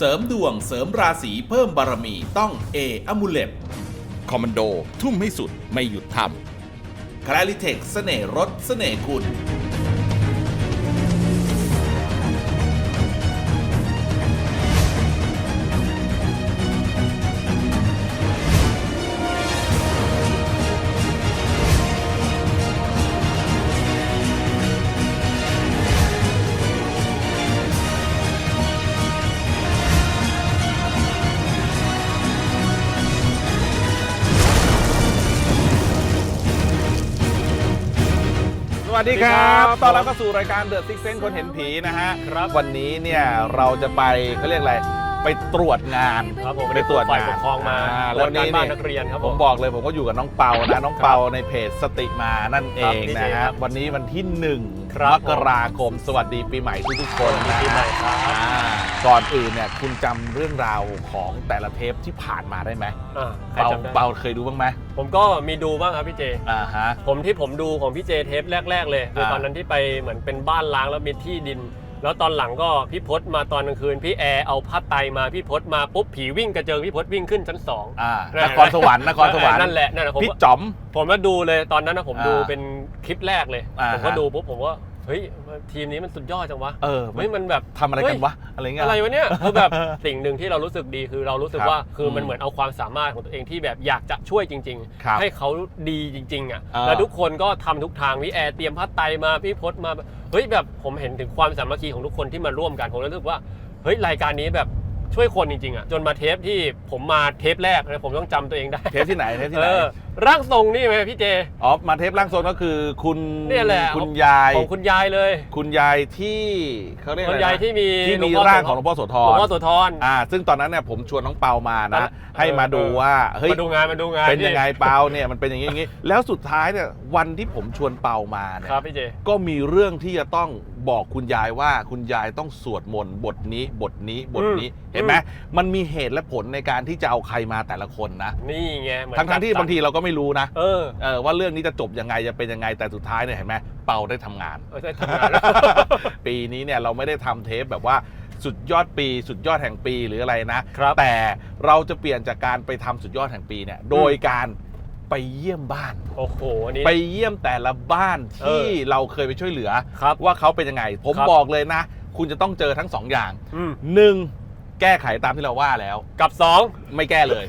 เสริมดวงเสริมราศีเพิ่มบารมีต้องเออมูเล็ตคอมมานโด ทุ่มให้สุดไม่หยุดทำคลาริเทคเสน่ห์รถเสน่ห์คุณ ดีครับตอนรับเข้าสู่รายการเดอะซิกเซนคนเห็นผีนะฮะครับวันนี้เนี่ยเราจะไปเขาเรียกอะไรไปตรวจงานครับผมไปตรวจฝ่ายงานปกครองมาาตรวจการบ้านเยนักเรียนครับผผมมบอกเลยผมก็อยู่กับน้องเปานะน้องเปาในเพจสติมานั่นเอครับงพี่นะเจฮะครับวันนี้วันที่หนึ่งครับ มกราคม สวัสดีปีใหม่ทุกๆคนนะปีใหม่ครับอ่าก่อนอื่นเนี่ยคุณจำเรื่องราวของแต่ละเทปที่ผ่านมาได้ไหมอ่าใครเปาจำได้เปาเคยดูบ้างไหมผมก็มีดูบ้างครับพี่เจ อ่าฮะ ผมที่ผมดูของพี่เจเทปแรก ๆ เลยคืออ่า ตอนนั้นที่ไปเหมือนเป็นบ้านล้างแล้วมีที่ดิน แล้วตอนหลังก็พี่พศมาตอนกลางคืนพี่แอร์เอาผ้าไตรมาพี่พศมาปุ๊บผีวิ่งกระเจิงพี่พศวิ่งขึ้นชั้นสอง อ่านั่นนครสวรรค์นครสวรรค์นั่นแหละนั่นแหละผมพี่จ๋อม ผมก็ดูเลยตอนนั้นนะผมดูอ่าเป็นคลิปแรกเลย อ่าผมก็ฮะ ดูปุ๊บผมว่า เฮ้ยทีมนี้มันสุดยอดจังวะเออมัเฮ้ยนมันแบบทำอะไรกันวะอะไรเงี้ยอะไรวะเนี่ยคือแบบสิ่งหนึ่งที่เรารู้สึกดีคือเรารู้สึกครับว่าคือมันอืมเหมือนเอาความสามารถของตัวเองที่แบบอยากจะช่วยจริงครับๆให้เขาดีจริง ๆ อะอ่าแล้วทุกคนก็ทำทุกทางพี่แอร์เตรียมผ้าไตรมาพี่พศมาเฮ้ยแบบผมเห็นถึงความสามัคคีของทุกคนที่มาร่วมกันผมรู้สึกว่าเฮ้ยรายการนี้แบบช่วยคนจริงๆอะจนมาเทปที่ผมมาเทปแรกนะผมต้องจำตัวเองได้เทปที่ไหนเทปที่เอไหนอ ร่างทรงนี่ไหมพี่เจ อ๋อมาเทปร่างทรงก็คือคุณเนี่ยแหละ คุณยายของคุณยายเลย คุณยายที่เขาเรียกอะคุไรณยายนะที่มีที่มีหลวพ่ร่างของหลวงพ่อโสธหลวงรพ่อโสธร อ่า ซึ่งตอนนั้นเนี่ยผมชวนน้องเปามาตอนนะนั้นให้มาดูว่าเฮ้ย มาดูงานมาดูงานเป็นยังไงพี่เปาเนี่ยมันเป็นอย่างนี้อย่างนี้ แล้วสุดท้ายเนี่ยวันที่ผมชวนเปามาเนี่ยครับพี่เจ ก็มีเรื่องที่จะต้องบอกคุณยายว่าคุณยายต้องสวดมนต์บทนี้บทนี้บทนี้อืมเห็นไหมมันมีเหตุและผลในการที่จะเอาใครมาแต่ละคนนะนี่ไงเหมือนทั้งทั้งๆที่จัดสรรบางทีเราก็ไม่รู้นะเออเออว่าเรื่องนี้จะจบยังไงจะเป็นยังไงแต่สุดท้ายเนี่ยเห็นไหมเปาได้ทำงาน เออใช่ทำงานปีนี้เนี่ยเราไม่ได้ทำเทปแบบว่าสุดยอดปี สุดยอดแห่งปีหรืออะไรนะครับ แต่เราจะเปลี่ยนจากการไปทำสุดยอดแห่งปีเนี่ยโดยการไปเยี่ยมบ้าน โอ้โหอันนี้ ไปเยี่ยมแต่ละบ้านที่เออเราเคยไปช่วยเหลือ ครับว่าเขาเป็นยังไง ผมครับ บอกเลยนะ คุณจะต้องเจอทั้งสองอย่างอืมหนึ่งแก้ไขตามที่เราว่าแล้ว กับสอง ไม่แก้เลย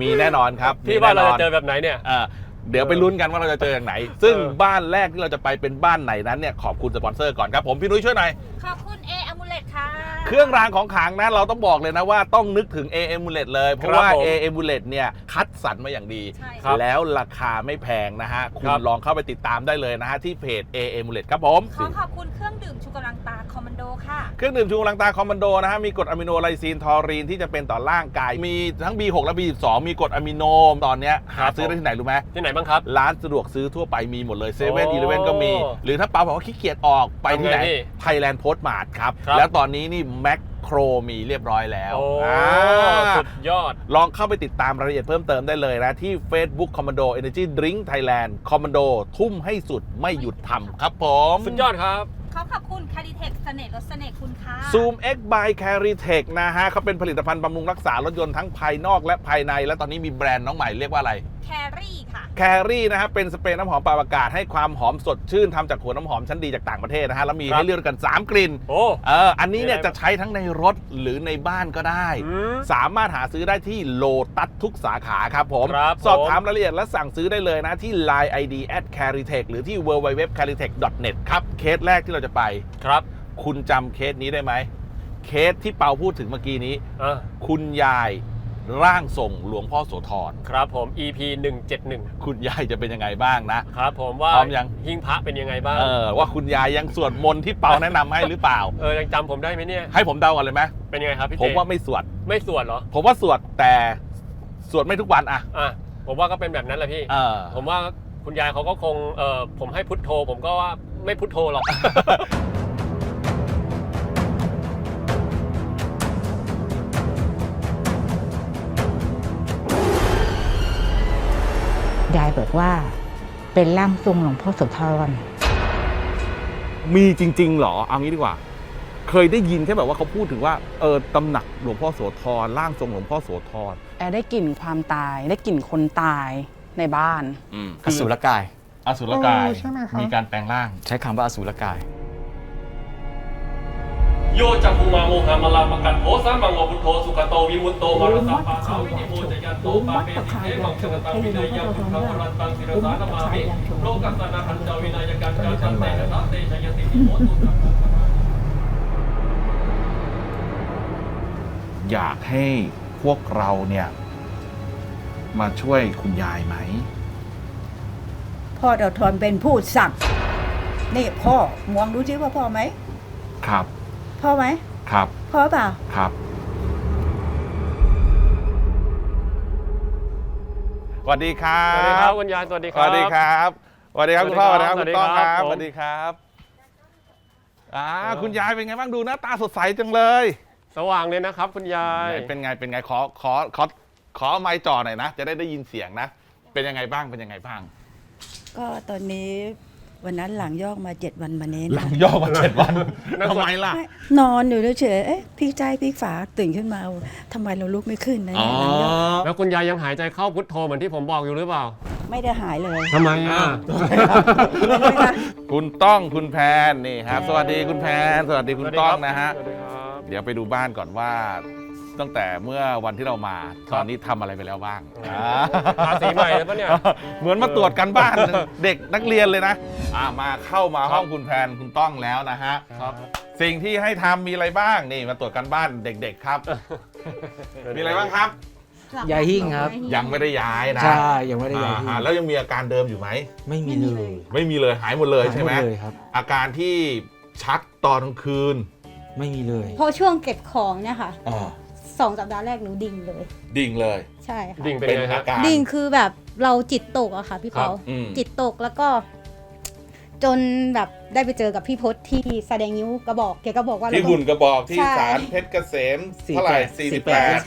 มีแน่นอนครับพี่ว่าเรามีจะแน่นอนเจอแบบไหนเนี่ยอ่าเดี๋ยวไปลุ้นกันว่าเราจะเจออย่างไหน ซึ่งเออบ้านแรกที่เราจะไปเป็นบ้านไหนนั้นเนี่ยขอบคุณสปอนเซอร์ก่อนครับผมพี่นุ้ยช่วยหน่อยขอบคุณเออมูเลต ค่ะ เครื่องรางของขลังนะเราต้องบอกเลยนะว่าต้องนึกถึง a m u l e t เลย เพราะว่าครับผม a m u l e t เนี่ยคัดสรรมาอย่างดี ใช่ครับ แล้วราคาไม่แพงนะฮะ คุณครับลองเข้าไปติดตามได้เลยนะฮะ ที่เพจ a m u l e t ครับผม ขอขอบคุณเครื่องดื่มชูกำลังตาคอมมานโดค่ะ เครื่องดื่มชูกำลังตาคอมมานโดนะฮะมีกรดอะมิโนไลซีนทอรีนที่จะเป็นต่อร่างกาย มีทั้ง B6 และ B12 มีกรดอะมิโนตอนเนี้ยหาซื้อได้ที่ไหนรู้ไหม ที่ไหนบ้างครับ ร้านสะดวกซื้อทั่วไปมีหมดเลยเซเว่นโอ้อีเลเว่นก็มี หรือถ้าเปาบอกว่าขี้เกียจออกไปที่ไหนทำไงพี่ไทยแลนด์โพสต์มาร์ทครับ ครับ แล้วตอนนี้นี่แมคโครมีเรียบร้อยแล้วโอ้อ่า สุดยอด ลองเข้าไปติดตามรายละเอียดเพิ่มเติมได้เลยนะ ที่ Facebook Commando Energy Drink Thailand Commando ทุ่มให้สุดไม่หยุดทำครับผม สุดยอดครับขอขอบคุณคาริเทคเสน่ห์รถเสน่ห์คุณค่ะ Zoom X by Caritech นะฮะเขาเป็นผลิตภัณฑ์บำรุงรักษารถยนต์ทั้งภายนอกและภายใน และตอนนี้มีแบรนด์น้องใหม่เรียกว่าอะไร แครี่ค่ะ แครี่นะฮะเป็นสเปรย์น้ำหอมปรับอากาศให้ความหอมสดชื่นทำจากหัวน้ำหอมชั้นดีจากต่างประเทศนะฮะแล้วมีครับให้เลือกกัน 3 กลิ่นโอ้ เอออันนี้เนี่ยมีอะไรจะใช้ทั้งในรถหรือในบ้านก็ได้ อืมสามารถหาซื้อได้ที่โลตัสทุกสาขาครับผม ครับสอบผมถามรายละเอียดและสั่งซื้อได้เลยนะที่ Line ID at caritech หรือที่ www.caritech.net ครับเคสแรกที่เราจะไป ครับคุณจำเคสนี้ได้ไหม เคสที่เปาพูดถึงเมื่อกี้นี้ อะคุณยาย ร่างทรงหลวงพ่อโสธรครับผม EP 171 คุณยายจะเป็นยังไงบ้างนะครับผมว่าพร้อมยังหิ้งพระเป็นยังไงบ้างเออว่าคุณยายยังสวดมนต์ที่เปาแนะนำให้หรือเปล่าเออยังจำผมได้ไหมเนี่ยให้ผมเดาก่อนเลยไหมเป็นยังไงครับพี่เจผมว่าไม่สวดไม่สวดเหรอ ผมว่าสวดแต่สวดไม่ทุกวันอะอะผมว่าก็เป็นแบบนั้นแหละพี่เออผมว่าคุณยายเขาก็คงเออผมให้พุทโธ ผมก็ว่าไม่พุทโธหรอก ยายบอกว่า เป็นร่างทรงหลวงพ่อโสธรมีจริง ๆ เหรอ เอางี้ดีกว่า เคยได้ยินแค่แบบว่าเขาพูดถึงว่าเออตำหนักหลวงพ่อโสธรร่างทรงหลวงพ่อโสธรแอร์ได้กลิ่นความตายได้กลิ่นคนตายในบ้าน อืมอสูรกาย อสุรกาย เออใช่ไหมคะ มีการแปลงร่าง ใช้คำว่าอสูรกาย โยจักคุมาโมหามาลาปกัดโอสามังโอพุทโธสุขโตวิมุตโตมรสาปาสาวินิโมจยันโตปาเปติเทมังสกตังวินัยยังพุทธวรันตังศิรสานามามิโลกัสสนาหันจาวินัยกันกันกันเตนะสาเตชยติโหตุสัพพะอยากให้พวกเราเนี่ยมาช่วยคุณยายไหม พ่อเราทนเป็นผู้สั่งนี่พ่อมองดูสิว่าพ่อไหม ครับ พ่อไหมครับพ่อเปล่า ครับ สวัสดีครัสวัสดีครับบคุณยายสวัสดีสครับ วัสดีครับสวัสดีครับคุณพ่อสสวัวัสสดีดีครับครับคุณต้องครับผมสวัสดีครับอ่าเออ คุณยายเป็นไงบ้างดูหน้าตาสดใสจังเลยสว่างเลยนะครับคุณยายไหนเป็นไงเป็นไงขอขอขอขอไม้จ่อหน่อยนะ จะได้ได้ยินเสียงนะ เป็นยังไงบ้างเป็นยังไงบ้าง ก็ตอนนี้ วันนั้นหลังยอกมาเจ็ดวันมานี้หลันะงย่อมาเจ็ดวันทำไมล่ะไม่นอนอยู่เฉยๆเอ๊ะพี่ใจพี่ฝาตื่นขึ้นมาทำไมเราลุกไม่ขึ้นนะอ๋อเนี่ยหลังยอกแล้วคุณยายยังหายใจเข้าพุทโธเหมือนที่ผมบอกอยู่หรือเปล่าไม่ได้หายเลย ทำไมอะ คุณต้องคุณแพนนี่ครับ สวัสดีคุณแพน สวัสดีคุณต้องนะฮะสวัสดีครับเดี๋ยวไปดูบ้านก่อนว่า ตั้งแต่เมื่อวันที่เรามาตอนนี้ทำอะไรไปแล้วบ้างทาสีใหม่เลยปะเนี่ย เหมือนมาตรวจกันบ้าน เด็กนักเรียนเลยนะอ่ามาเข้ามาครับห้องคุณแพนคุณต้องแล้วนะฮะครับ สิ่งที่ให้ทำมีอะไรบ้างนี่มาตรวจกันบ้านเด็กๆครับ มีอะไรบ้างครับยายหิ้งครับ ยังไม่ได้ย้ายนะใช่ยังไม่ได้ยายหิ้งอ่าแล้วยังมีอาการเดิมอยู่ไหม ไม่มีเลยไม่มีเลยหายหมดเลยใช่ไหมายดเลยครับ อาการที่ชักตอนกลางคืนไม่มีเลยพอช่วงเก็บของเนี่ยค่ะอ๋อ สองสัปดาห์แรกหนูดิ่งเลย ดิ่งเลย ใช่ค่ะดิ่งเป็นเป็นไงอาฮะ การ ดิ่งคือแบบเราจิตตกอะค่ะพี่ครับเปาอืม จิตตกแล้วก็ จนแบบได้ไปเจอกับพี่พศที่แสดงนิ้วกระบอกแกก็บอกว่าที่เราหุ่นกระบอกที่ใช่ศาลเพชรเกษม48เท่าไหร่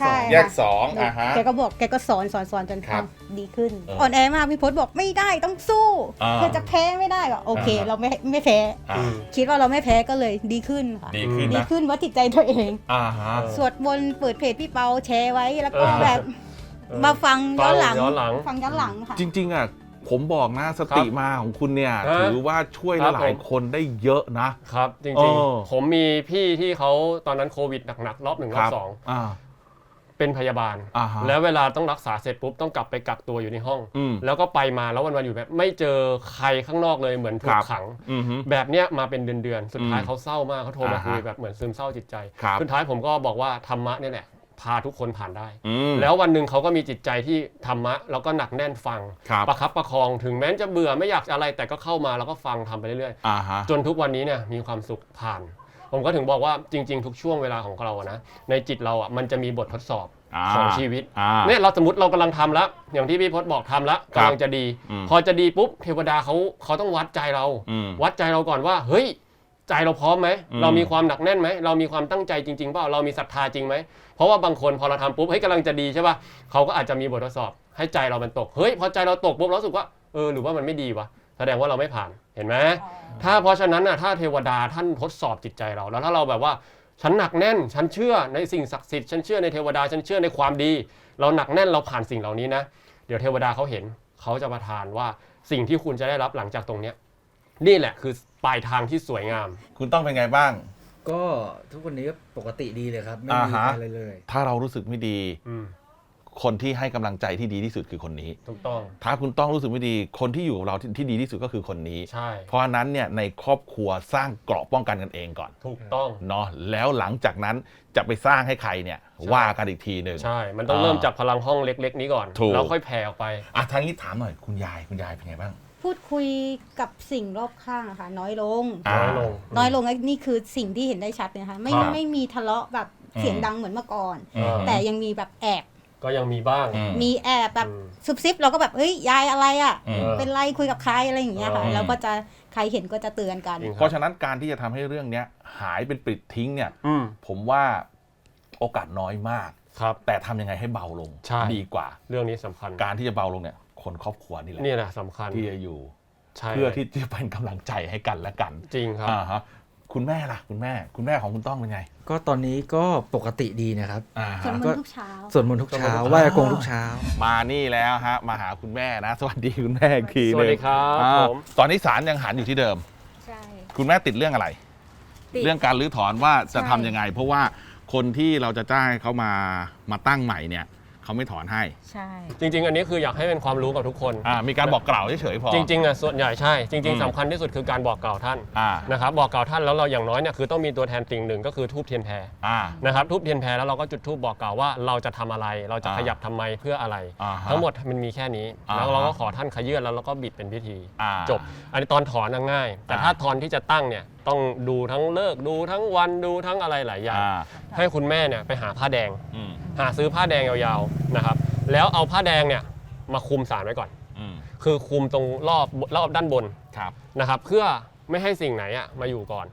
ใช่48แยกสองอ่าฮะ แกก็บอกแกก็สอนสอนสอนจนครับทำดีขึ้น เอออ่อ่อนแอมากพี่พศบอกไม่ได้ต้องสู้อ่าเธอจะแพ้ไม่ได้ก็โอเค อ่าฮะเราไม่ไม่แพ้ อ่าคิดว่าเราไม่แพ้ก็เลยดีขึ้นค่ะดีขึ้นดีนะขึ้นว่าจิตใจตัวเอง อ่าฮะ สวดมนต์เปิดเพจพี่เปาแชร์ไว้แล้วก็เออ แบบเออมาฟังย้อนหลังฟัง ย้อนหลัง ฟังย้อนหลังค่ะ จริงๆอะ ผมบอกนะสติมาของคุณเนี่ย ฮะถือว่าช่วยครับหลายผม คนได้เยอะนะ ครับจเอริงอๆ ผมมีพี่ที่เขาตอนนั้นโควิดหนักๆรอบหนึ่งรอบสองอ่า เป็นพยาบาล อ่าฮะแล้วเวลาต้องรักษาเสร็จปุ๊บต้องกลับไปกักตัวอยู่ในห้อง อืมแล้วก็ไปมาแล้ววันๆอยู่แบบไม่เจอใครข้างนอกเลยเหมือนถูครักบ ขัง อือฮึ แบบเนี้ยมาเป็นเดือนๆสุดท้ายอืมเขาเศร้ามากเขาโทรมาอ่าฮะคุยแบบเหมือนซึมเศร้าจิตใจ ครับ สุดท้ายผมก็บอกว่าธรรมะเนี่ยแหละ พาทุกคนผ่านได้ อืม แล้ววันหนึ่งเขาก็มีจิตใจที่ธรรมะแล้วก็หนักแน่นฟัง ครับประคับประคองถึงแม้จะเบื่อไม่อยากอะไรแต่ก็เข้ามาแล้วก็ฟังทำไปเรื่อยอ่าฮะ ๆ จนทุกวันนี้เนี่ยมีความสุขผ่าน ผมก็ถึงบอกว่าจริง ๆ ทุกช่วงเวลาของเราอะนะในจิตเราอะมันจะมีบททดสอบอ่าของชีวิตอ่าเนี่ยเราสมมติเรากำลังทำแล้ว อย่างที่พี่พศบอกทำแล้วครับกำลังจะดี อืมพอจะดีปุ๊บเทวดาเขาเขาต้องวัดใจเรา อืม วัดใจเราก่อนว่า เฮ้ย ใจเราพร้อมไหมอืมเรามีความหนักแน่นไหมเรามีความตั้งใจจริงๆเปล่าเรามีศรัทธาจริงไหมเพราะว่าบางคนพอเราทำปุ๊บเฮ้ยกำลังจะดีใช่ป่ะเขาก็อาจจะมีบททดสอบ ให้ใจเรามันตกเฮ้ยพอใจเราตกปุ๊บเรารู้สึกว่าเออหรือว่ามันไม่ดีวะแสดงว่าเราไม่ผ่านเห็นไหมถ้าเพราะฉะนั้นน่ะถ้าเทวดาท่านทดสอบจิตใจเรา แล้วถ้าเราแบบว่าฉันหนักแน่น ฉันเชื่อในสิ่งศักดิ์สิทธิ์ฉันเชื่อในเทวดาฉันเชื่อในความดี เราหนักแน่นเราผ่านสิ่งเหล่านี้นะ เดี๋ยวเทวดาเขาเห็นเขาจะประทานว่าสิ่งที่คุณจะได้รับหลังจากตรงเนี้ยนี่แหละคือ ปลายทางที่สวยงาม คุณต้องเป็นไงบ้าง ก็ทุกวันนี้ก็ปกติดีเลยครับ ไม่อ่ามีฮะ อะไรเลย ถ้าเรารู้สึกไม่ดี อืมคนที่ให้กำลังใจที่ดีที่สุดคือคนนี้ ถูกต้องถ้าคุณต้องรู้สึกไม่ดี คนที่อยู่กับเราที่ที่ดีที่สุดก็คือคนนี้ ใช่ เพราะฉะนั้นเนี่ยในครอบครัวสร้างเกราะป้องกันกันเองก่อนถูกต้อง เนาะแล้วหลังจากนั้นจะไปสร้างให้ใครเนี่ยว่ากันอีกทีหนึ่ง ใช่ มันต้องอ่าเริ่มจากพลังห้องเล็ก ๆ นี้ก่อน ถูก แล้วค่อยแผ่ออกไป อะทางนี้ถามหน่อยคุณยายคุณยายเป็นไงบ้าง พูดคุยกับสิ่งรอบข้างอะค่ะ น้อยลง อ่า น้อยลง น้อยลงและนี่คือสิ่งที่เห็นได้ชัดเลยนะคะไม่ครับไม่มีทะเลาะแบบอืม เสียงดังเหมือนเมื่อก่อน อืม แต่ยังมีแบบแอบ ก็ยังมีบ้าง อืม มีแอบแบบอืม ซุบซิบเราก็แบบเฮ้ยยายอะไรอะอืม เป็นไรคุยกับใครอะไรอย่างเงี้ยค่ะอืมแล้วก็จะใครเห็นก็จะเตือนกัน จริงเพราะฉะนั้นการที่จะทำให้เรื่องเนี้ยหายเป็นปลิดทิ้งเนี่ย อืมผมว่าโอกาสน้อยมาก ครับ แต่ทำยังไงให้เบาลงใช่ ดีกว่า เรื่องนี้สำคัญ การที่จะเบาลงเนี่ย คนครอบครัวนี่แหละนี่แหละสำคัญที่จะอยู่ใช่เพื่อที่จะเป็นกำลังใจให้กันและกัน จริงครับอ่าฮะคุณแม่ล่ะคุณแม่ คุณแม่ของคุณต้องเป็นไง ก็ตอนนี้ก็ปกติดีนะครับอ่าสวดฮะมนต์ทุกเช้าสวดมนต์ทุกเช้าสวดมนต์ทุกเช้าไหว้อากงทุกเช้า มานี่แล้วฮะมาหาคุณแม่นะ สวัสดีคุณแม่อีกทีสวัสดีครับอ่าผมตอนนี้ศาลยังหันอยู่ที่เดิมใช่คุณแม่ติดเรื่องอะไรติดเรื่องการรื้อถอนว่าจะใช่ทำยังไง เพราะว่าคนที่เราจะจ้างให้เขามามาตั้งใหม่เนี่ย เขาไม่ถอนให้ ใช่ จริง ๆ อันนี้คืออยากให้เป็นความรู้กับทุกคน อ่ามีการบอกกล่าวเฉยๆพอ จริงๆอะส่วนใหญ่ใช่ จริง อืม ๆสำคัญที่สุดคือการบอกกล่าวท่านอ่านะครับบอกกล่าวท่านแล้วเราอย่างน้อยเนี่ยคือต้องมีตัวแทนสิ่งหนึ่งก็คือทูบเทียนแพรอ่า นะครับทูบเทียนแพรแล้วเราก็จุดทูบบอกกล่าวว่าเราจะทำอะไร เราจะอ่าขยับทำไมเพื่ออะไร อ่าฮะทั้งหมดมันมีแค่นี้อ่าแล้วเราก็ฮะ ขอท่านขยื่นแล้วเราก็บิดเป็นพิธี อ่า จบ อันนี้ตอนถอนน่ะง่าย แต่อ่า ถ้าตอนที่จะตั้งเนี่ยต้องดูทั้งเลิกษ์ดูทั้งวันดูทั้งอะไรหลายอย่าง อ่าให้คุณแม่เนี่ยไปหาผ้าแดง อืม หาซื้อผ้าแดงยาวๆนะครับแล้วเอาผ้าแดงเนี่ยมาคลุมสารไว้ก่อน อืมคือคลุมตรงรอบรอบด้านบนครับ นะครับ เพื่อไม่ให้สิ่งไหนอะมาอยู่ก่อน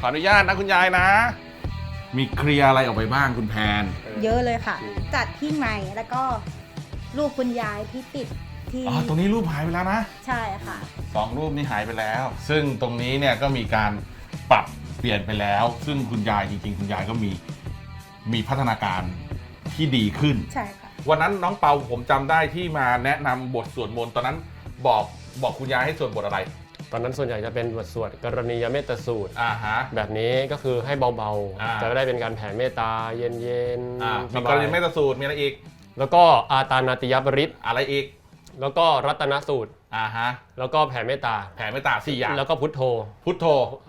ขออนุญาตนะคุณยายนะ มีเคลียร์อะไรออกไปบ้างคุณแพน เยอะเลยค่ะ จัดที่ใหม่แล้วก็รูปคุณยายที่ติดที่อ๋อตรงนี้รูปหายไปแล้วนะใช่ค่ะ สองรูปนี้หายไปแล้ว ซึ่งตรงนี้เนี่ยก็มีการปรับเปลี่ยนไปแล้ว ซึ่งคุณยายจริง ๆ คุณยายก็มีมีพัฒนาการที่ดีขึ้น ใช่ค่ะ วันนั้นน้องเปาผมจำได้ที่มาแนะนำบทสวดมนต์ตอนนั้นบอกบอกคุณยายให้สวดบทอะไร ตอนนั้นส่วนใหญ่จะเป็นบทสวดกรณียเมตตาสูตร อ่าฮะ แบบนี้ก็คือให้เบาอ่า ๆ จะได้เป็นการแผ่เมตตาเย็นอ่าๆมีสกบารณียเมตตาสูตรมีอะไรอีก แล้วก็อาตานาติยบริษอะไรอีก แล้วก็รัตนสูตร อ่าฮะ แล้วก็แผ่เมตตา แผ่เมตตาสี่อย่าง แล้วก็พุทโธ พุทโธ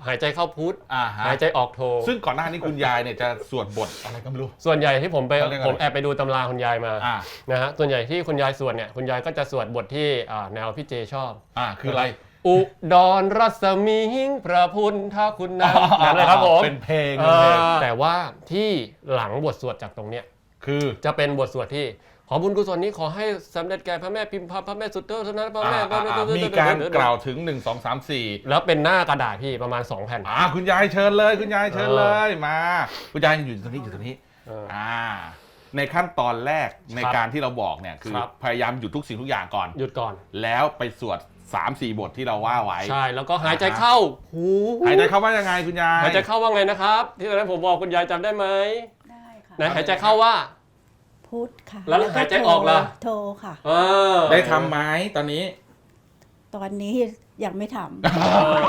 หายใจเข้าพุทอ่าฮะ หายใจออกโธ ซึ่งก่อนหน้านี้คุณยายเนี่ยจะสวดบทอะไรก็ไม่รู้ ส่วนใหญ่ที่ผมไปเขาเรียกอะไร ผมแอบไปดูตำราคุณยายมาอ่า นะฮะส่วนใหญ่ที่คุณยายสวดเนี่ยคุณยายก็จะสวดบทที่อ่าแนวพี่เจชอบ อ่า คืออะไร อุดรรัศมีหิงพระพุทธคุณนะนั่นเลยครับผมเป็นเพลงเอเป็นเพลงอแต่ว่าที่หลังบทสวดจากตรงเนี้ยคือจะเป็นบทสวดที่ขอบุญกุศลนี้ขอให้สำเร็จแก่พระแม่พิมพาพระแม่สุดเทอเท่านั้นพระแม่อ่าอ่าอ่ามีการกล่าวถึง 1 2 3 4 แล้วเป็นหน้ากระดาษพี่ประมาณ 2 แผ่นอ่าคุณยายเชิญเลย คุณยายเชิญเลยมา คุณยายอยู่ตรงนี้อยู่ตรงนี้เอออ่าในขั้นตอนแรกในครับการที่เราบอกเนี่ยคือครับพยายามหยุดทุกสิ่งทุกอย่างก่อนหยุดก่อน แล้วไปสวด 3 4บทที่เราว่าไว้ ใช่ แล้วก็หายใจเข้าหูหายใจเข้าว่ายังไงคุณยาย หายใจเข้าว่าไงนะครับ ที่ตอนนั้นผมบอกคุณยายจำได้ไหมได้ค่ะไหนหายใจเข้าว่า พุทธค่ะแล้วหายใจออกล่ะ โทรค่ะ เออได้ทำไหมตอนนี้ ตอนนี้ ยังไม่ทำเออ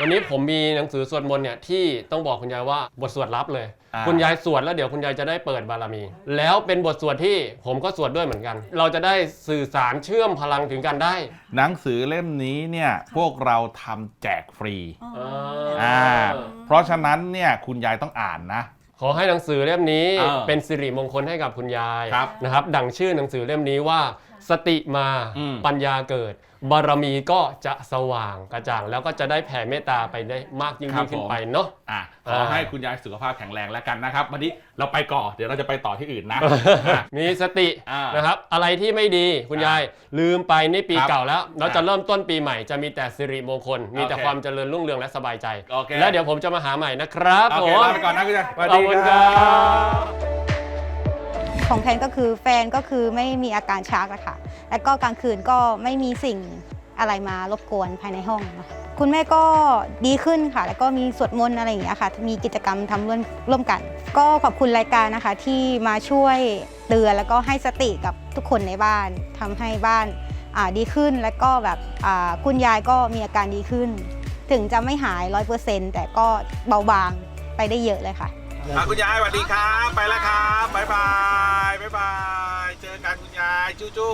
วันนี้ผมมีหนังสือสวดมนต์เนี่ยที่ต้องบอกคุณยายว่าบทสวดลับเลย อ่า คุณยายสวดแล้วเดี๋ยวคุณยายจะได้เปิดบารมี แล้วเป็นบทสวดที่ผมก็สวดด้วยเหมือนกัน เราจะได้สื่อสารเชื่อมพลังถึงกันได้ หนังสือเล่มนี้เนี่ยพวกเราทำแจกฟรีอ่าเพราะฉะนั้นเนี่ยคุณยายต้องอ่านนะ ขอให้หนังสือเล่มนี้เออเป็นสิริมงคลให้กับคุณยายครับ นะครับ ดังชื่อหนังสือเล่มนี้ว่า สติมาอืม ปัญญาเกิด บารมีก็จะสว่างกระจ่าง แล้วก็จะได้แผ่เมตตาไปได้มากยิ่งครัยิ่บงขึ้นผม ไปเนาะ อะขออ่าให้คุณยายสุขภาพแข็งแรงแล้วกันนะครับ วันนี้เราไปก่อนเดี๋ยวเราจะไปต่อที่อื่นนะ มีสติอ่านนะครับ อะไรที่ไม่ดีคุณยายลืมไปนี่ปีครับเก่าแล้ว เราอ่าจะเริ่มต้นปีใหม่จะมีแต่สิริมงคล มีแต่โอเคความเจริญรุ่งเรืองและสบายใจ โอเค แล้วเดี๋ยวผมจะมาหาใหม่นะครับโอผเคมลาไปก่อนนะคุณยายสวัสขอบดีคุณคครัรับบ ของแพนก็คือแฟนก็คือไม่มีอาการชักอะค่ะแล้วก็กลางคืนก็ไม่มีสิ่งอะไรมารบกวนภายในห้องนะคะคุณแม่ก็ดีขึ้นค่ะ แล้วก็มีสวดมนต์อะไรอย่างเงี้ยค่ะ มีกิจกรรมทำร่วมร่วมกัน ก็ขอบคุณรายการนะคะ ที่มาช่วยเตือนแล้วก็ให้สติกับทุกคนในบ้านทำให้บ้านดีขึ้น แล้วก็แบบคุณยายก็มีอาการดีขึ้น ถึงจะไม่หายร้อยเปอร์เซ็นต์แต่ก็เบาบางไปได้เยอะเลยค่ะ อะคุณยายสวัสดีครับ ไปแล้วครับบ๊ายบายบ๊ายบาย เจอกันคุณยายจู้จู้